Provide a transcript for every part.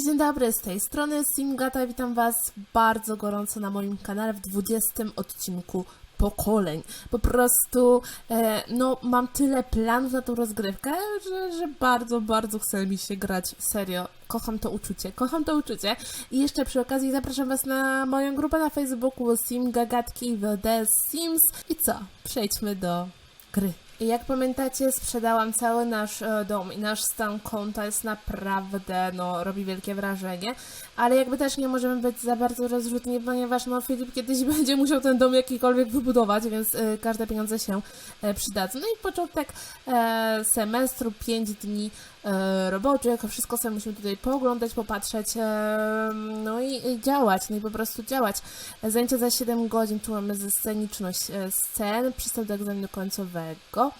Cześć, dzień dobry, z tej strony Simgata, witam Was bardzo gorąco na moim kanale w 20 odcinku pokoleń. Po prostu, e, no, mam tyle planów na tą rozgrywkę, że, że bardzo, bardzo chce mi się grać. Serio, kocham to uczucie, kocham to uczucie. I jeszcze przy okazji zapraszam Was na moją grupę na Facebooku Simgagatki w The Sims. I co? Przejdźmy do gry. Jak pamiętacie, sprzedałam cały nasz e, dom i nasz stan konta jest naprawdę, no, robi wielkie wrażenie. Ale jakby też nie możemy być za bardzo rozrzutni, ponieważ no, Filip kiedyś będzie musiał ten dom jakikolwiek wybudować, więc e, każde pieniądze się e, przydadzą. No i początek e, semestru, 5 dni roboczych, wszystko sobie musimy tutaj pooglądać, popatrzeć, e, no i, działać, no i po prostu działać. Zajęcia za 7 godzin, tu mamy sceniczność e, scen, przystęp do egzaminu końcowego.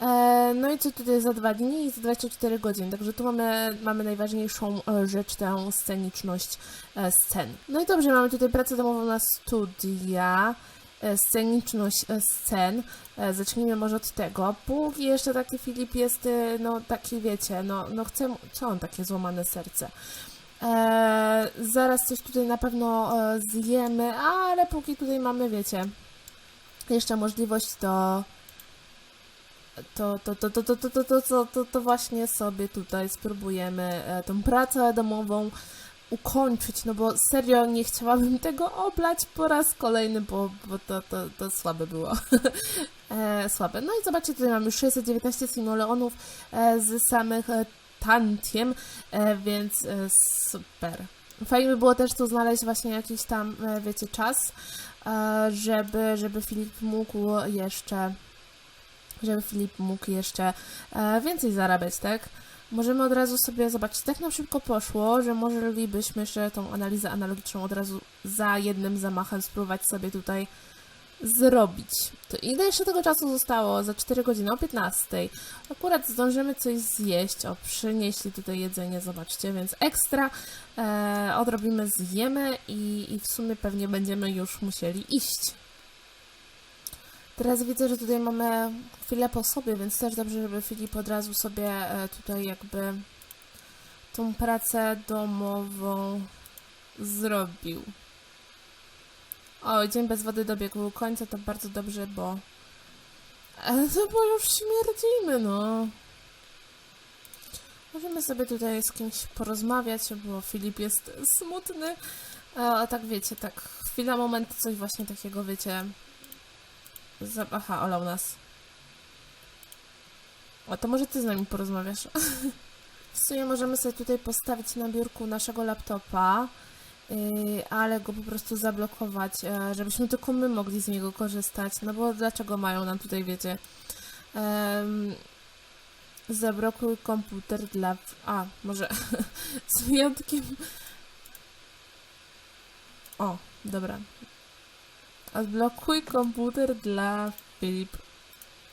E, No i co tutaj za dwa dni i za 24 godziny. Także tu mamy, mamy najważniejszą e, rzecz, tę sceniczność e, scen. No i dobrze, mamy tutaj pracę domową na studia, e, sceniczność e, scen. E, Zacznijmy może od tego. Póki jeszcze taki Filip jest, e, no taki wiecie, no, no chcę, mu- co on takie złamane serce. E, zaraz coś tutaj na pewno e, zjemy, ale póki tutaj mamy, wiecie, jeszcze możliwość to, to, to, to, to, to, to, to, to, to, to właśnie sobie tutaj spróbujemy e, tą pracę domową ukończyć, no bo serio nie chciałabym tego oblać po raz kolejny, bo, bo to, to, to słabe było. e, słabe. No i zobaczcie, tutaj mamy 619 simoleonów e, z samych e, tantiem, e, więc e, super. Fajnie by było też tu znaleźć właśnie jakiś tam, e, wiecie, czas, e, żeby, żeby Filip mógł jeszcze żeby Filip mógł jeszcze e, więcej zarabiać, tak? Możemy od razu sobie zobaczyć, tak nam szybko poszło, że moglibyśmy jeszcze tą analizę analogiczną od razu za jednym zamachem spróbować sobie tutaj zrobić. To ile jeszcze tego czasu zostało? Za 4 godziny, o 15. Akurat zdążymy coś zjeść. O, przynieśli tutaj jedzenie, zobaczcie, więc ekstra. E, odrobimy, zjemy i, i w sumie pewnie będziemy już musieli iść. Teraz widzę, że tutaj mamy chwilę po sobie, więc też dobrze, żeby Filip od razu sobie e, tutaj jakby tą pracę domową zrobił. O, dzień bez wody dobiegł końca, to bardzo dobrze, bo... E, no bo już śmierdzimy, no. Możemy sobie tutaj z kimś porozmawiać, bo Filip jest smutny. E, A tak wiecie, tak chwila, moment, coś właśnie takiego, wiecie... Aha, olał nas. O, to może ty z nami porozmawiasz. w sumie możemy sobie tutaj postawić na biurku naszego laptopa, yy, ale go po prostu zablokować, e, żebyśmy tylko my mogli z niego korzystać. No bo dlaczego mają nam tutaj, wiecie... zablokuj komputer dla... A, może z wyjątkiem... O, dobra. Odblokuj komputer dla Filip.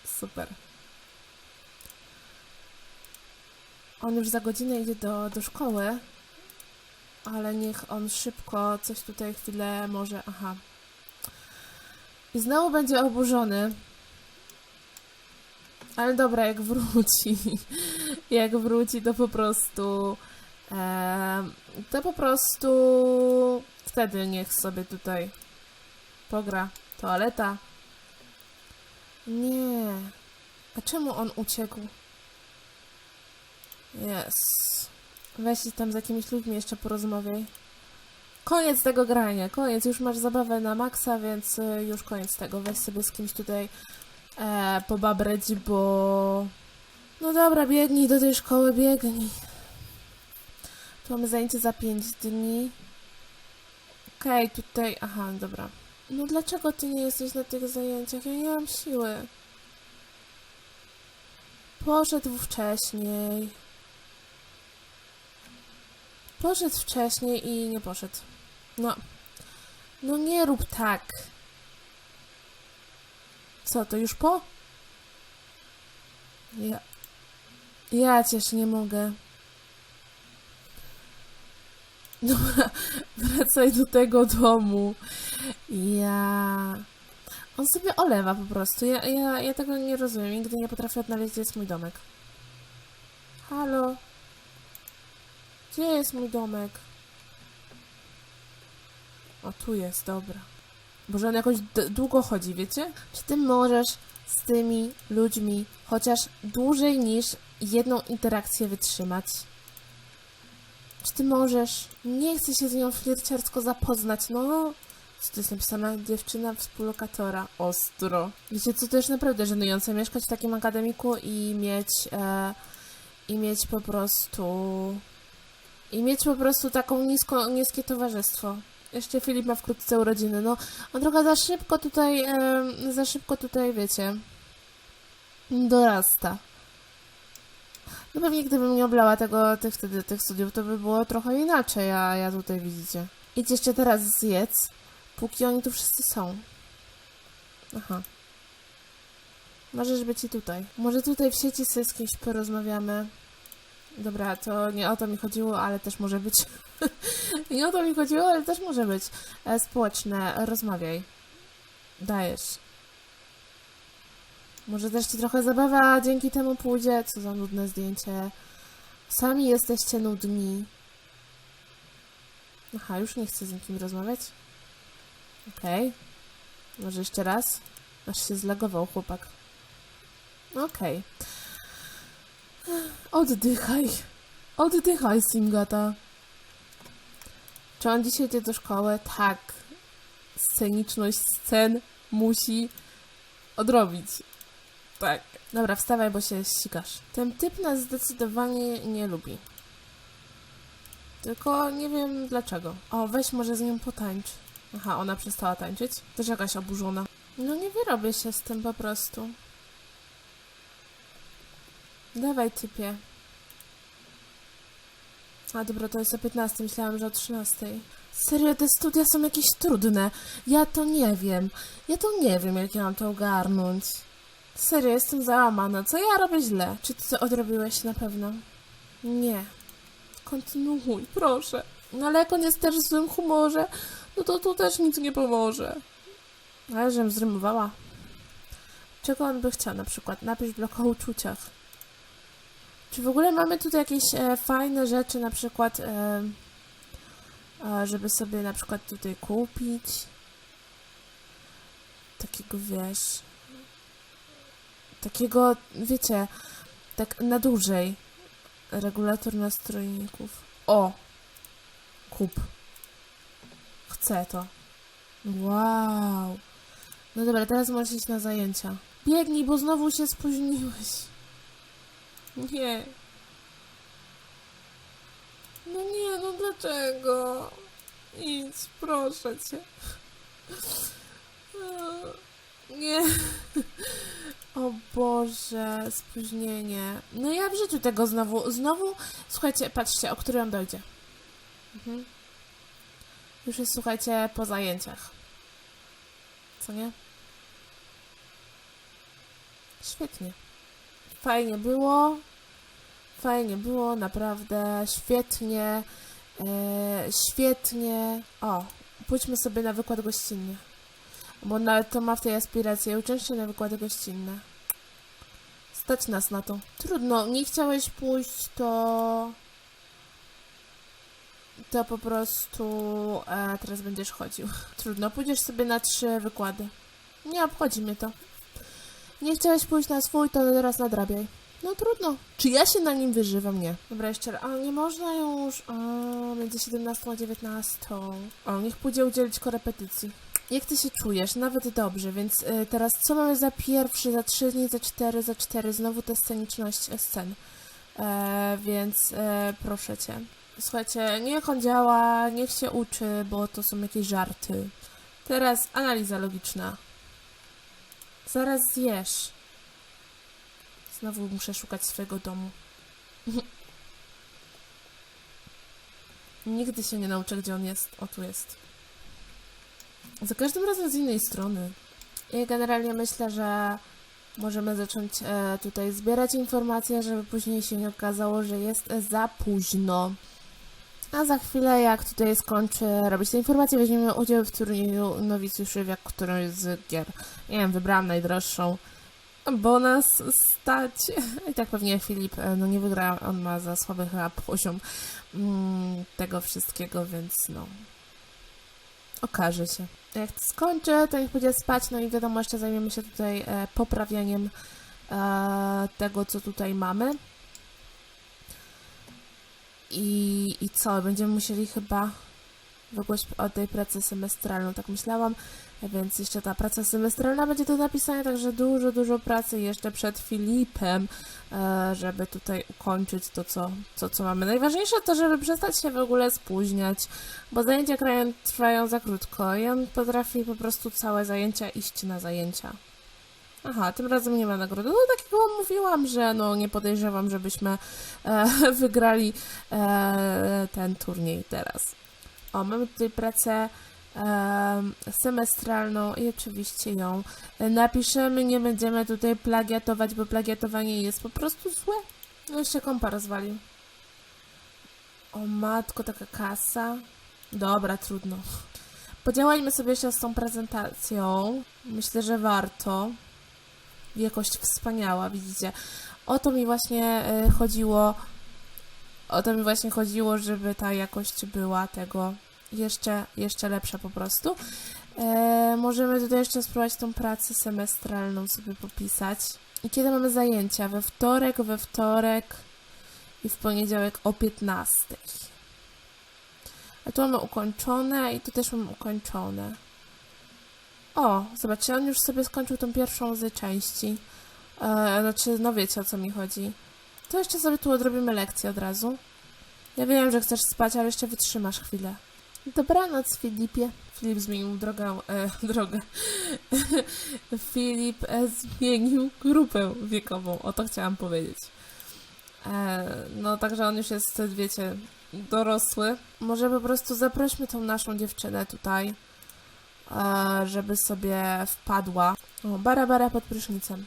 Super. On już za godzinę idzie do, do szkoły, ale niech on szybko coś tutaj chwilę może. Aha. I znowu będzie oburzony. Ale dobra, jak wróci, jak wróci, to po prostu. em, to po prostu wtedy niech sobie tutaj pogra. Toaleta. Nie. A czemu on uciekł? Jest. Weź tam z jakimiś ludźmi jeszcze porozmawiaj. Koniec tego grania, koniec. Już masz zabawę na maksa, więc y, już koniec tego. Weź sobie z kimś tutaj e, pobabrać, bo... No dobra, biegnij do tej szkoły, biegnij. Tu mamy zajęcie za 5 dni. Okej, tutaj... Aha, dobra. No dlaczego ty nie jesteś na tych zajęciach? Ja nie mam siły. Poszedł wcześniej. Poszedł wcześniej i nie poszedł. No. No nie rób tak. Co, to już po? Ja... Ja cię nie mogę. Dobra, wracaj do tego domu. Ja... On sobie olewa po prostu. Ja, ja, ja tego nie rozumiem. Nigdy nie potrafię odnaleźć, gdzie jest mój domek. Halo? Gdzie jest mój domek? O, tu jest, dobra. Boże, on jakoś długo chodzi, wiecie? Czy ty możesz z tymi ludźmi chociaż dłużej niż jedną interakcję wytrzymać? Czy ty możesz? Nie chcę się z nią flirciarsko zapoznać, no. Co to jest napisane? Dziewczyna współlokatora. Ostro. Wiecie, co to jest naprawdę żenujące? Mieszkać w takim akademiku i mieć... E, I mieć po prostu... I mieć po prostu taką nisko, niskie towarzystwo. Jeszcze Filip ma wkrótce urodziny. No, on trochę za szybko tutaj, em, za szybko tutaj, wiecie, dorasta. No pewnie gdybym nie oblała tego, tych wtedy tych studiów, to by było trochę inaczej, a ja tutaj widzicie. Idź jeszcze teraz zjedz, póki oni tu wszyscy są. Aha. Możesz być i tutaj. Może tutaj w sieci sobie z kimś porozmawiamy. Dobra, to nie o to mi chodziło, ale też może być. nie o to mi chodziło, ale też może być. E, społeczne, rozmawiaj. Dajesz. Może też ci trochę zabawa dzięki temu pójdzie. Co za nudne zdjęcie. Sami jesteście nudni. Aha, już nie chcę z nikim rozmawiać. Okej. Może jeszcze raz? Aż się zlagował chłopak. Okej. Oddychaj. Oddychaj, Singata. Czy on dzisiaj idzie do szkoły? Tak. Sceniczność scen musi odrobić. Tak. Dobra, wstawaj, bo się ścigasz. Ten typ nas zdecydowanie nie lubi. Tylko nie wiem dlaczego. O, weź może z nią potańcz. Aha, ona przestała tańczyć. Też jakaś oburzona. No nie wyrobię się z tym po prostu. Dawaj, typie. A dobra, to jest o 15, myślałam, że o 13. Serio, te studia są jakieś trudne. Ja to nie wiem. Ja to nie wiem, jak ja mam to ogarnąć. Serio, jestem załamana. Co ja robię źle? Czy ty to odrobiłeś na pewno? Nie. Kontynuuj, proszę. No ale jak on jest też w złym humorze, no to tu też nic nie pomoże. Ale żem zrymowała. Czego on by chciał na przykład? Napisz blok o uczuciach. Czy w ogóle mamy tutaj jakieś e, fajne rzeczy, na przykład, e, e, żeby sobie na przykład tutaj kupić? Takiego, wiesz, takiego, wiecie, tak na dłużej. Regulator nastrojników. O! Kup. Chcę to. Wow. No dobra, teraz możesz iść na zajęcia. Biegnij, bo znowu się spóźniłeś. Nie. No nie, no dlaczego? Idź, proszę cię. Nie. O Boże, spóźnienie. No ja w życiu tego znowu, znowu, słuchajcie, patrzcie, o który on dojdzie. Mhm. Już jest, słuchajcie, po zajęciach. Co nie? Świetnie. Fajnie było. Fajnie było, naprawdę. Świetnie. E, świetnie. O, pójdźmy sobie na wykład gościnny. Bo nawet to ma w tej aspiracji. Uczęszczę na wykłady gościnne. Stać nas na to. Trudno, nie chciałeś pójść, to... To po prostu e, teraz będziesz chodził. Trudno, pójdziesz sobie na trzy wykłady. Nie obchodzi mnie to. Nie chciałeś pójść na swój, to teraz nadrabiaj. No trudno. Czy ja się na nim wyżywam? Nie. Dobra, jeszcze raz. A, nie można już. A, między 17 a 19. O, niech pójdzie udzielić korepetycji. Jak ty się czujesz? Nawet dobrze, więc y, teraz co mamy za pierwszy, za trzy dni, za cztery, za cztery? Znowu ta sceniczność scen. E, więc e, proszę cię. Słuchajcie, niech on działa, niech się uczy, bo to są jakieś żarty. Teraz analiza logiczna. Zaraz zjesz. Znowu muszę szukać swojego domu. Nigdy się nie nauczę, gdzie on jest. O, tu jest. Za każdym razem z innej strony. I generalnie myślę, że możemy zacząć e, tutaj zbierać informacje, żeby później się nie okazało, że jest za późno. A za chwilę, jak tutaj skończy robić te informacje, weźmiemy udział w turnieju nowicjuszy w którąś z gier. Nie wiem, wybrałam najdroższą. bo nas stać. I tak pewnie Filip e, no nie wygra, on ma za słaby chyba poziom mm, tego wszystkiego, więc no. Okaże się. Jak skończę, to niech będzie spać, no i wiadomo, jeszcze zajmiemy się tutaj e, poprawianiem e, tego, co tutaj mamy. I, I co? Będziemy musieli chyba wygłosić o tej pracy semestralną, tak myślałam. Więc jeszcze ta praca semestralna będzie do napisania, także dużo, dużo pracy jeszcze przed Filipem, e, żeby tutaj ukończyć to, co, to, co mamy. Najważniejsze to, żeby przestać się w ogóle spóźniać, bo zajęcia krają, trwają za krótko i on potrafi po prostu całe zajęcia iść na zajęcia. Aha, tym razem nie ma nagrody. No tak jak wam mówiłam, że no nie podejrzewam, żebyśmy e, wygrali e, ten turniej teraz. O, mamy tutaj pracę em, semestralną i oczywiście ją napiszemy. Nie będziemy tutaj plagiatować, bo plagiatowanie jest po prostu złe. No jeszcze kompa rozwalił. O matko, taka kasa. Dobra, trudno. Podziałajmy sobie jeszcze z tą prezentacją. Myślę, że warto. Jakość wspaniała, widzicie. O to mi właśnie e, chodziło. O to mi właśnie chodziło, żeby ta jakość była tego jeszcze, jeszcze lepsza po prostu. E, możemy tutaj jeszcze spróbować tą pracę semestralną sobie popisać. I kiedy mamy zajęcia? We wtorek, we wtorek i w poniedziałek o 15. A tu mamy ukończone i tu też mamy ukończone. O, zobaczcie, on już sobie skończył tą pierwszą z części. E, znaczy, no wiecie o co mi chodzi. To jeszcze sobie tu odrobimy lekcję od razu. Ja wiem, że chcesz spać, ale jeszcze wytrzymasz chwilę. Dobranoc, Filipie. Filip zmienił drogę. E, drogę. Filip e, zmienił grupę wiekową. O to chciałam powiedzieć. E, no, także on już jest, wiecie, dorosły. Może po prostu zaprośmy tą naszą dziewczynę tutaj, e, żeby sobie wpadła. O, bara, bara pod prysznicem.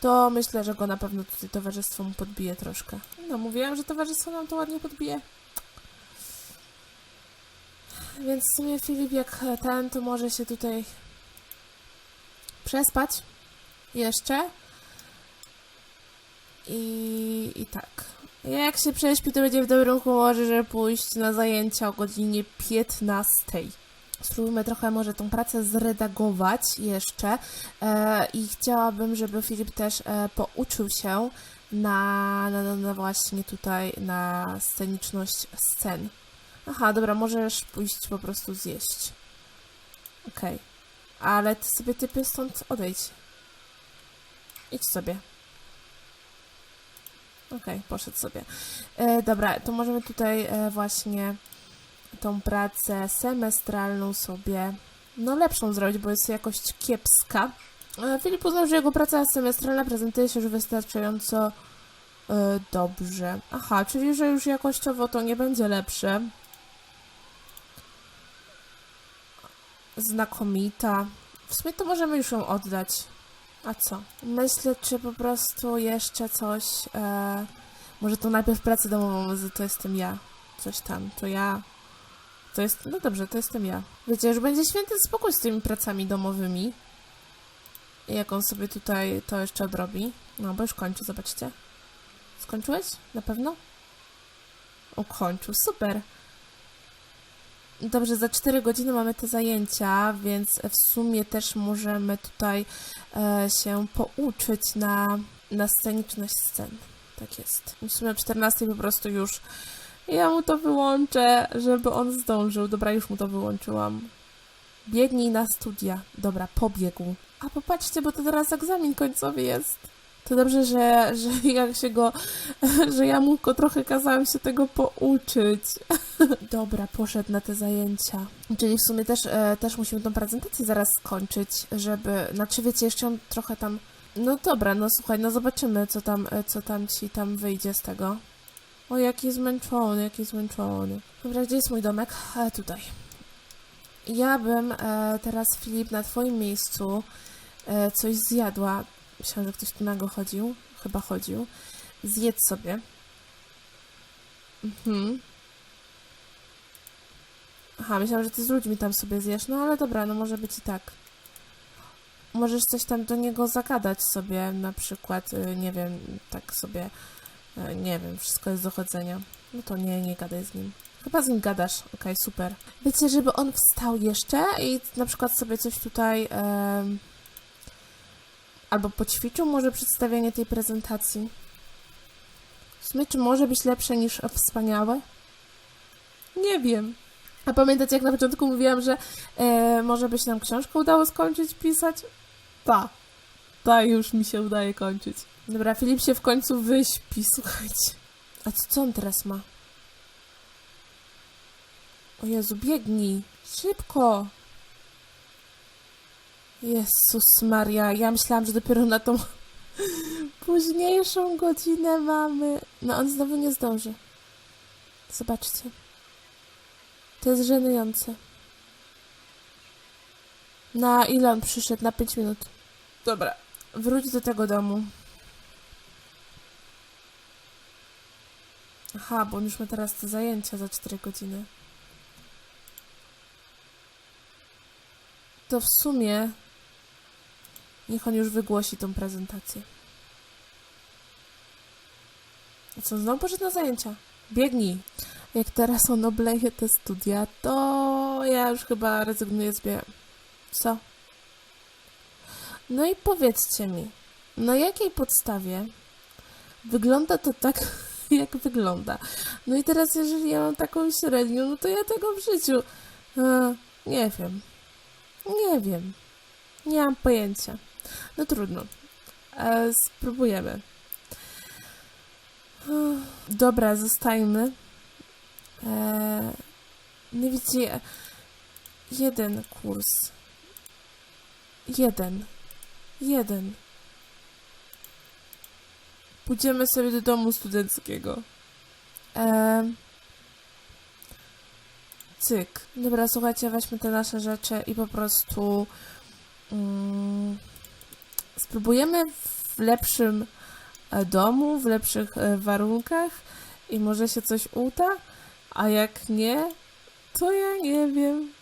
To myślę, że go na pewno tutaj towarzystwo mu podbije troszkę. No, mówiłam, że towarzystwo nam to ładnie podbije. Więc w sumie Filip jak ten, to może się tutaj przespać jeszcze. I, i tak. Jak się prześpi, to będzie w dobrym humorze, żeby pójść na zajęcia o godzinie 15. Spróbujmy trochę może tą pracę zredagować jeszcze e, i chciałabym, żeby Filip też e, pouczył się na, na, na, właśnie tutaj na sceniczność scen. Aha, dobra, możesz pójść po prostu zjeść. Okej. Ale ty sobie typy stąd odejdź. Idź sobie. Okej, poszedł sobie. E, dobra, to możemy tutaj e, właśnie tą pracę semestralną sobie no lepszą zrobić, bo jest jakość kiepska. Filip uznał, że jego praca semestralna prezentuje się już wystarczająco e, dobrze. Aha, czyli że już jakościowo to nie będzie lepsze. Znakomita. W sumie to możemy już ją oddać. A co? Myślę, czy po prostu jeszcze coś. E, może to najpierw pracę domową, to jestem ja. Coś tam, to ja. To jest. No dobrze, to jestem ja. Wiecie, już będzie święty spokój z tymi pracami domowymi. Jak on sobie tutaj to jeszcze odrobi. No, bo już kończy, zobaczcie. Skończyłeś? Na pewno? Ukończył, super. Dobrze, za 4 godziny mamy te zajęcia, więc w sumie też możemy tutaj e, się pouczyć na, na sceniczność scen. Tak jest. W sumie o 14 po prostu już ja mu to wyłączę, żeby on zdążył. Dobra, już mu to wyłączyłam. Biegnij na studia. Dobra, pobiegł. A popatrzcie, bo to teraz egzamin końcowy jest. To dobrze, że, że jak się go, że ja mu trochę kazałam się tego pouczyć. Dobra, poszedł na te zajęcia. Czyli w sumie też, e, też musimy tą prezentację zaraz skończyć, żeby, znaczy wiecie, jeszcze on trochę tam, no dobra, no słuchaj, no zobaczymy, co tam, e, co tam ci tam wyjdzie z tego. O, jaki zmęczony, jaki zmęczony. Dobra, gdzie jest mój domek? E, tutaj. Ja bym e, teraz, Filip, na twoim miejscu e, coś zjadła. Myślałam, że ktoś tu nago chodził. Chyba chodził. Zjedz sobie. Mhm. Aha, myślałam, że ty z ludźmi tam sobie zjesz. No ale dobra, no może być i tak. możesz coś tam do niego zagadać sobie, na przykład, y, nie wiem, tak sobie, nie wiem, wszystko jest do chodzenia. No to nie, nie gadaj z nim. Chyba z nim gadasz, okej, super. Wiecie, żeby on wstał jeszcze i na przykład sobie coś tutaj albo poćwiczył może przedstawienie tej prezentacji. W sumie, czy może być lepsze niż wspaniałe? Nie wiem. A pamiętacie, jak na początku mówiłam, że e, może by się nam książkę udało skończyć pisać? Ta. Ta już mi się udaje kończyć. Dobra, Filip się w końcu wyśpi, słuchajcie. A co, co on teraz ma? O Jezu, biegnij! Szybko! Jezus Maria, ja myślałam, że dopiero na tą późniejszą godzinę mamy. No on znowu nie zdąży. Zobaczcie. To jest żenujące. Na ile on przyszedł? Na 5 minut. Dobra. Wróć do tego domu. Aha, bo on już ma teraz te zajęcia za 4 godziny. To w sumie niech on już wygłosi tą prezentację. A co, znowu poszedł na zajęcia? Biegnij! Jak teraz on obleje te studia, to ja już chyba rezygnuję z biegiem. Co? No i powiedzcie mi, na jakiej podstawie wygląda to tak, jak wygląda? No i teraz, jeżeli ja mam taką średnią, no to ja tego w życiu. E, nie wiem. Nie wiem. Nie mam pojęcia. No trudno. E, spróbujemy. Uff, Dobra, zostajmy. E, no widzicie, jeden kurs. Jeden. Jeden. Pójdziemy sobie do domu studenckiego. Cyk. Dobra, słuchajcie, weźmy te nasze rzeczy i po prostu mm, spróbujemy w lepszym e, domu, w lepszych e, warunkach i może się coś uda, a jak nie, to ja nie wiem.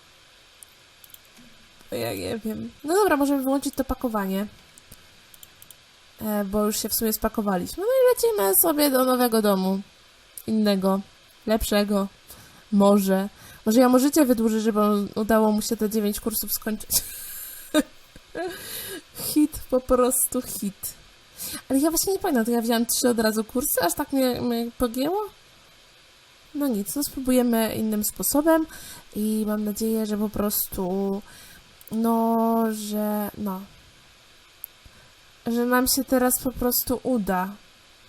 Ja nie wiem. No dobra, możemy wyłączyć to pakowanie. E, bo już się w sumie spakowaliśmy. No i lecimy sobie do nowego domu. Innego, lepszego. Może. Może ja mu życie wydłużę, żeby udało mu się te 9 kursów skończyć. hit, po prostu hit. Ale ja właśnie nie pamiętam, to ja wziąłem trzy od razu kursy, aż tak mnie, mnie pogięło. No nic, no spróbujemy innym sposobem i mam nadzieję, że po prostu, no, że, no, że nam się teraz po prostu uda.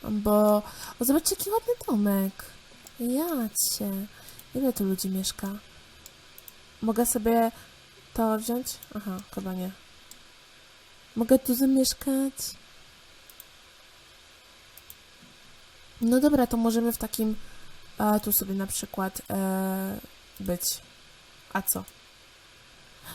Bo, o, zobaczcie, jaki ładny domek. Ja cię. Ile tu ludzi mieszka? Mogę sobie to wziąć? Aha, chyba nie. Mogę tu zamieszkać? No dobra, to możemy w takim a tu sobie na przykład e, być. A co?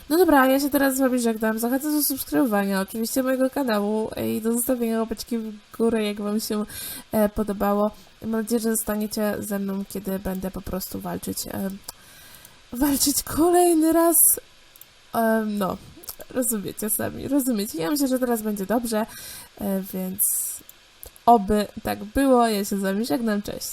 No dobra, ja się teraz z wami żegnam. Zachęcam do subskrybowania oczywiście mojego kanału i do zostawienia łapeczki w górę, jak wam się e, podobało. Mam nadzieję, że zostaniecie ze mną, kiedy będę po prostu walczyć. E, walczyć kolejny raz. E, no, rozumiecie sami, rozumiecie. Ja myślę, że teraz będzie dobrze, e, więc oby tak było. Ja się z wami żegnam, cześć.